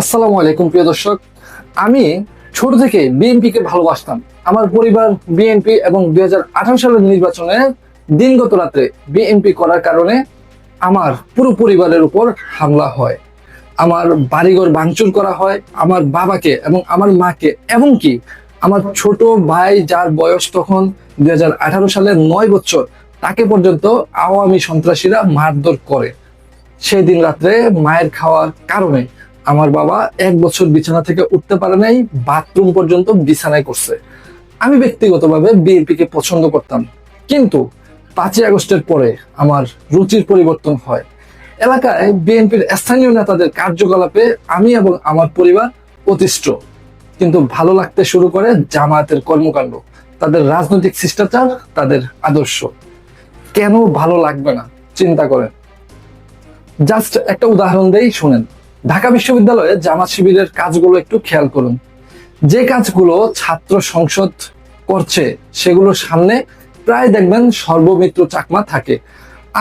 আসসালামু আলাইকুম, প্রিয় দর্শক। আমি ছোট থেকে বিএনপিকে ভালোবাসতাম। আমার পরিবার বিএনপি এবং দুই হাজার আঠারো সালের নির্বাচনে দিনগত রাত্রে বিএনপি করার কারণে আমার পুরো পরিবারের উপর হামলা হয়। আমার বাড়িঘর ভাঙচুর করা হয়, আমার বাবাকে এবং আমার মাকে। এবং কি আমার ছোট ভাই যার বয়স তখন দুই সালের নয় বছর, তাকে পর্যন্ত আওয়ামী সন্ত্রাসীরা মারধর করে। সেই দিন রাত্রে মায়ের খাওয়ার কারণে আমার বাবা এক বছর বিছানা থেকে উঠতে পারে নাই, বাথরুম পর্যন্ত বিছানায় করছে। আমি ব্যক্তিগতভাবে বিএনপিকে পছন্দ করতাম, কিন্তু পাঁচই আগস্টের পরে আমার রুচির পরিবর্তন হয়। এলাকায় বিএনপির স্থানীয় নেতাদের কার্যকলাপে আমি এবং আমার পরিবার অতিষ্ঠ, কিন্তু ভালো লাগতে শুরু করে জামায়াতের কর্মকাণ্ড, তাদের রাজনৈতিক শিষ্টাচার, তাদের আদর্শ। কেন ভালো লাগবে না, চিন্তা করেন। জাস্ট একটা উদাহরণ দেই, শুনেন। ঢাকা বিশ্ববিদ্যালয়ে জামাত শিবিরের কাজগুলো একটু খেয়াল করুন। যে কাজগুলো ছাত্র সংসদ করছে সেগুলোর সামনে প্রায় দেখবেন সর্বমিত্র চাকমা থাকে।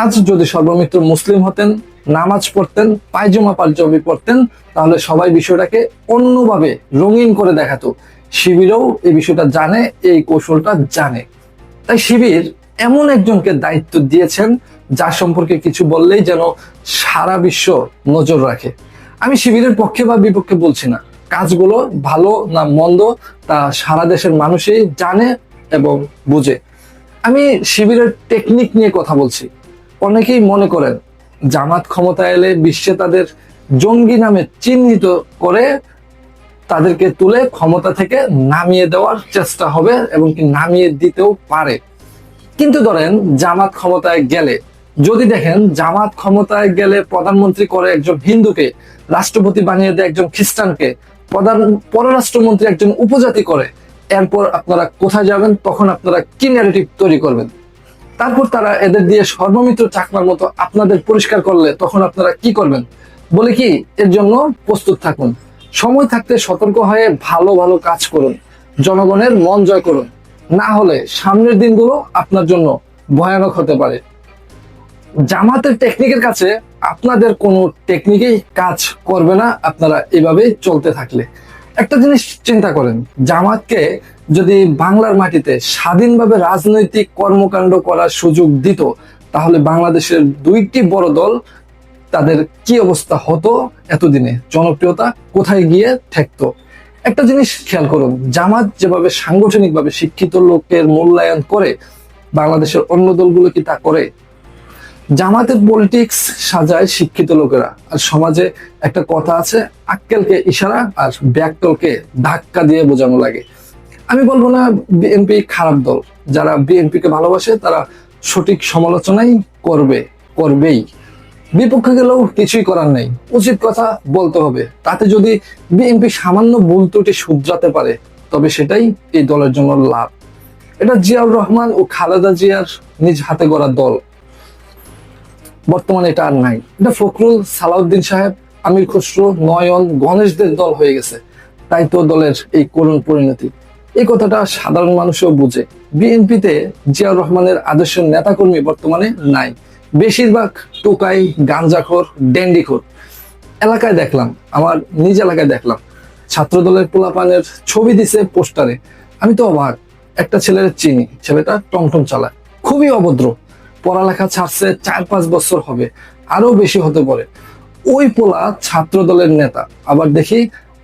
আজ যদি সর্বমিত্র মুসলিম হতেন, নামাজ পড়তেন, পায়জামা পাঞ্জাবি পড়তেন, তাহলে সবাই বিষয়টাকে অন্যভাবে রঙিন করে দেখাতো। শিবিরও এই বিষয়টা জানে, এই কৌশলটা জানে। তাই শিবির এমন একজনকে দায়িত্ব দিয়েছেন যা সম্পর্কে কিছু বললেই যেন সারা বিশ্ব নজর রাখে। আমি শিবিরের পক্ষে বা বিপক্ষে বলছি না। কাজগুলো ভালো না মন্দ তা সারা দেশের মানুষই জানে এবং বুঝে। আমি শিবিরের টেকনিক নিয়ে কথা বলছি। অনেকেই মনে করেন, জামাত ক্ষমতা এলে বিশ্বে তাদের জঙ্গি নামে চিহ্নিত করে তাদেরকে তুলে ক্ষমতা থেকে নামিয়ে দেওয়ার চেষ্টা হবে এবং কি নামিয়ে দিতেও পারে। কিন্তু ধরেন, জামাত ক্ষমতায় গেলে যদি দেখেন জামাত ক্ষমতায় গেলে প্রধানমন্ত্রী করে একজন হিন্দুকে, রাষ্ট্রপতি বানিয়ে দেয় একজন খ্রিস্টানকে, প্রধান, পররাষ্ট্রমন্ত্রী একজন উপজাতি করে, এরপর আপনারা কোথায় যাবেন? তখন আপনারা কি ন্যারেটিভ তৈরি করবেন? তারপর তারা এদের দিয়ে সর্বমিত্র চাকমার মতো আপনাদের পরিষ্কার করলে তখন আপনারা কি করবেন? বলে কি, এর জন্য প্রস্তুত থাকুন। সময় থাকতে সতর্ক হয়ে ভালো ভালো কাজ করুন। জনগণের মন জয় করুন। না হলে সামনের দিনগুলো আপনার জন্য ভয়ানক হতে পারে। জামাতের টেকনিকের কাছে আপনাদের কোনো টেকনিকেই কাজ করবে না, আপনারা এভাবেই চলতে থাকলে। একটা জিনিস চিন্তা করেন, জামাতকে যদি বাংলার মাটিতে স্বাধীনভাবে রাজনৈতিক কর্মকাণ্ড করার সুযোগ দিত, তাহলে বাংলাদেশের দুইটি বড় দল তাদের কি অবস্থা হতো এতদিনে? জনপ্রিয়তা কোথায় গিয়ে ঠেকতো? একটা জিনিস খেয়াল করুন, জামাত যেভাবে সাংগঠনিকভাবে শিক্ষিত লোকের মূল্যায়ন করে, বাংলাদেশের অন্য দলগুলো কি তা করে? জামাতের পলিটিক্স সাজায় শিক্ষিত লোকেরা। আর সমাজে একটা কথা আছে, আক্কেলকে ইশারা আর ব্যাককলকে ধাক্কা দিয়ে বোঝানো লাগে। আমি বলব না বিএনপি খারাপ দল। যারা বিএনপি কে ভালোবাসে, তারা সঠিক সমালোচনাই করবে, করবেই। বিপক্ষে গেলেও কিছুই করার নেই। উচিত কথা বলতে হবে। তাতে যদি বিএনপি সামান্য ভুল ত্রুটি শুধরাতে পারে, তবে সেটাই এই দলের জন্য লাভ। এটা জিয়াউর রহমান ও খালেদা জিয়ার নিজ হাতে গড়া দল। বর্তমানে এটা আর নাই। এটা ফখরুল সালাউদ্দিন সাহেব, আমির খসরু, নয়ন, গণেশদের দল হয়ে গেছে। তাই তো দলের এই করুণ পরিণতি। এই কথাটা সাধারণ মানুষও বুঝে। বিএনপিতে জিয়াউর রহমানের আদর্শের নেতাকর্মী বর্তমানে নাই। বেশিরভাগ টোকাই গাঞ্জাখোর ডেন্ডিখোর। এলাকায় দেখলাম, আমার নিজ এলাকায় দেখলাম। ছাত্র দলের পোলাপানের ছবি দিছে পোস্টারে। আমি তো অবাক, একটা ছেলের চিনি, ছেলেটা টমটম চালায়। খুবই অভদ্র। পড়ালেখা ছাড়ছে, চার পাঁচ বছর হবে আরও বেশি হতে পারে। ওই পোলা ছাত্র দলের নেতা, আবার দেখি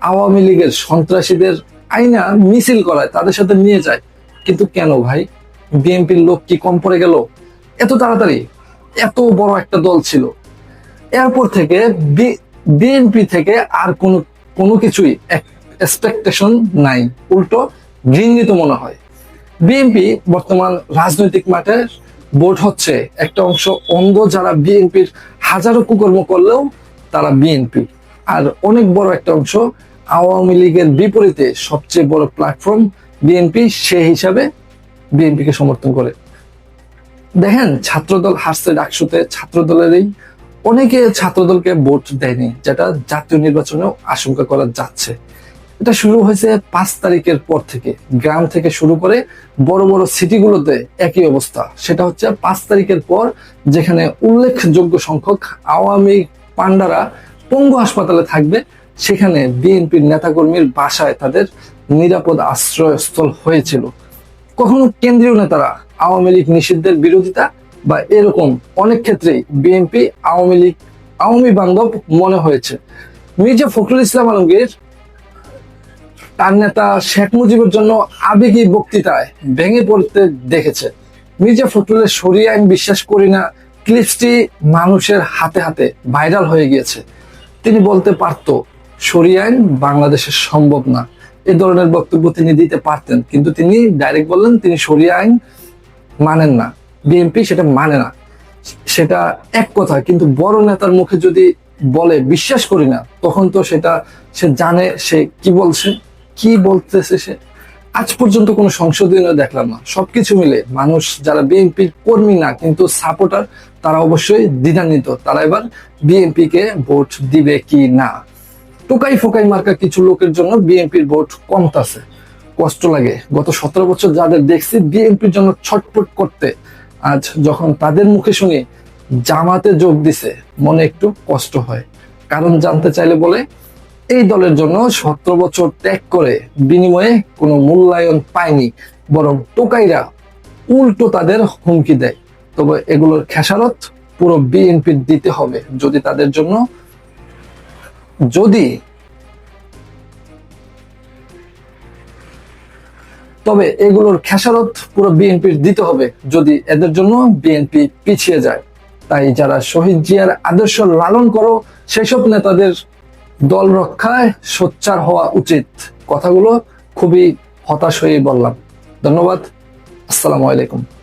আওয়ামী লীগের সন্ত্রাসীদের আইনা মিছিল করায়, তাদের সাথে নিয়ে যায়। কিন্তু কেন ভাই? বিএনপির লোক কি কম পড়ে গেল? এত তাড়াতাড়ি? এত বড় একটা দল ছিল। এরপর থেকে বিএনপি থেকে আর কোনো কোনো কিছুই এক্সপেকটেশন নাই। উল্টো ঘৃণিত মনে হয়। বিএনপি বর্তমান রাজনৈতিক মাঠে ভোট হচ্ছে একটা অংশ অন্ধ যারা বিএনপির হাজারো কুকর্ম করলেও তারা বিএনপি। আর অনেক বড় একটা অংশ আওয়ামী লীগের বিপরীতে সবচেয়ে বড় প্ল্যাটফর্ম বিএনপি, সে হিসাবে বিএনপিকে সমর্থন করে। দেখেন, ছাত্রদল হারছে ডাকসুতে, ছাত্রদলেরই অনেকে ছাত্রদলকে ভোট দেয়নি, যেটা জাতীয় নির্বাচনেও আশঙ্কা করা যাচ্ছে। এটা শুরু হয়েছে পাঁচ তারিখের পর থেকে। গ্রাম থেকে শুরু করে বড় বড় সিটিগুলোতে একই অবস্থা। সেটা হচ্ছে পাঁচ তারিখের পর যেখানে উল্লেখযোগ্য সংখ্যক আওয়ামী পান্ডারা পঙ্গু হাসপাতালে থাকবে, সেখানে বিএনপির নেতাকর্মীর বাসায় তাদের নিরাপদ আশ্রয়স্থল হয়েছিল। কখনো কেন্দ্রীয় নেতারা আওয়ামী লীগ নিষিদ্ধের বিরোধিতা বা এরকম অনেক ক্ষেত্রেই বিএনপি আওয়ামী লীগ, আওয়ামী বান্ধব মনে হয়েছে। মির্জা ফখরুল ইসলাম আলমগীর তার নেতা শেখ মুজিবের জন্য আবেগী বক্তৃতায় ভেঙে পড়তে দেখেছে। মির্জা ফখরুলের সরিয়ে আইন বিশ্বাস করি না, ক্লিপসটি মানুষের হাতে হাতে ভাইরাল হয়ে গিয়েছে। তিনি বলতে পারত, সরিয়ে আইন বাংলাদেশের সম্ভব না। এ ধরনের বক্তব্য তিনি দিতে পারতেন, কিন্তু তিনি ডাইরেক্ট বললেন তিনি সরিয়ে আইন মানেন না। বিএনপি সেটা মানে না। সেটা এক কথা, কিন্তু বড় নেতার মুখে যদি বলে, বিশ্বাস করি না, তখন তো সেটা সে জানে, সে কি বলছে? কি বলতেছে সে? আজ পর্যন্ত কোনো সংশোধনীয় দেখলাম না। সবকিছু মিলে মানুষ যারা বিএনপির কর্মী না, কিন্তু সাপোর্টার, তারা অবশ্যই দ্বিধান্বিত। তারা এবার বিএনপি কে ভোট দিবে কি না? টোকাই ফোকাই মার্কা কিছু লোকের জন্য বিএনপির ভোট কমতাছে। কষ্ট লাগে। গত সতেরো বছর যাদের দেখছি বিএনপির জন্য ছটফট করতে, আজ যখন তাদের মুখে শুনি জামাতে যোগ দিছে, মনে একটু কষ্ট হয়। কারণ জানতে চাইলে বলে এই দলের জন্য সতেরো বছর ত্যাগ করে বিনিময়ে কোনো মূল্যায়ন পায়নি, বরং টোকাইরা উল্টো তাদের হুমকি দেয়। তবে এগুলোর খেসারত পুরো বিএনপির দিতে হবে। যদি তাদের জন্য, যদি তবে এগুলোর খেসারত পুরো বিএনপির দিতে হবে। যদি এদের জন্য বিএনপি পিছিয়ে যায়, তাই যারা শহীদ জিয়ার আদর্শ লালন করো, সেসব নেতাদের দল রক্ষায় সোচ্চার হওয়া উচিত। কথাগুলো খুবই হতাশ হয়ে বললাম। ধন্যবাদ। আসসালামু আলাইকুম।